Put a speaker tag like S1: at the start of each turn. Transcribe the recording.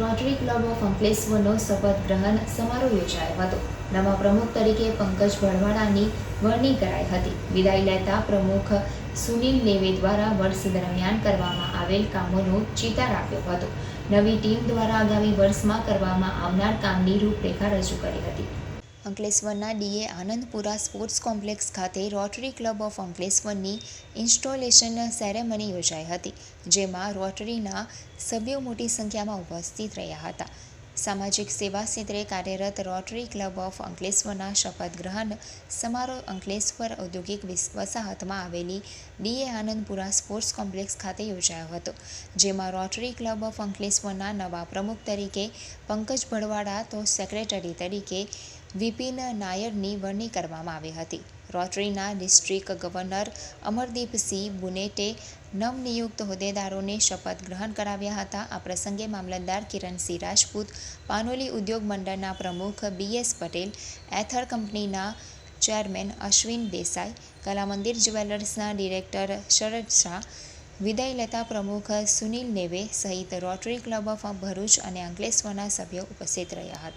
S1: Rotary club of અંકલેશ્વરનો શપથ ગ્રહણ સમારોહ યોજાયો હતો. નવા પ્રમુખ તરીકે પંકજ ભરવાડાની વરણી કરાઈ હતી. વિદાય લેતા પ્રમુખ સુનિલ લેવે દ્વારા વર્ષ દરમિયાન કરવામાં આવેલ કામોનો ચિતાર આપ્યો હતો. નવી ટીમ દ્વારા આગામી વર્ષમાં કરવામાં આવનાર કામની રૂપરેખા રજૂ કરી હતી. અંકલેશ્વરના ડીએ આનંદપુરા સ્પોર્ટ્સ કોમ્પ્લેક્સ ખાતે રોટરી ક્લબ ઓફ અંકલેશ્વરની ઇન્સ્ટોલેશન સેરેમની યોજાઈ હતી, જેમાં રોટરીના સભ્યો મોટી સંખ્યામાં ઉપસ્થિત રહ્યા હતા. સામાજિક સેવા ક્ષેત્રે કાર્યરત રોટરી ક્લબ ઓફ અંકલેશ્વરના શપથ ગ્રહણ સમારોહ અંકલેશ્વર ઔદ્યોગિક વસાહતમાં આવેલી ડીએ આનંદપુરા સ્પોર્ટ્સ કોમ્પ્લેક્સ ખાતે યોજાયો હતો, જેમાં રોટરી ક્લબ ઓફ અંકલેશ્વરના નવા પ્રમુખ તરીકે પંકજ ભડવાડા તો સેક્રેટરી તરીકે વિપિન નાયરની વરણી કરવામાં આવી હતી. રોટરીના ડિસ્ટ્રિક્ટ ગવર્નર અમરદીપસિંહ બુનેટે નવનિયુક્ત હોદ્દેદારોને શપથ ગ્રહણ કરાવ્યા હતા. આ પ્રસંગે મામલતદાર કિરણસિંહ રાજપૂત, પાનોલી ઉદ્યોગ મંડળના પ્રમુખ બીએસ પટેલ, એથર કંપનીના ચેરમેન અશ્વિન દેસાઈ, કલામંદિર જ્વેલર્સના ડિરેક્ટર શરદ શાહ વિદાય લેતા પ્રમુખ સુનિલ નેવે સહિત રોટરી ક્લબ ઓફ ભરૂચ અને અંકલેશ્વરના સભ્યો ઉપસ્થિત રહ્યા હતા.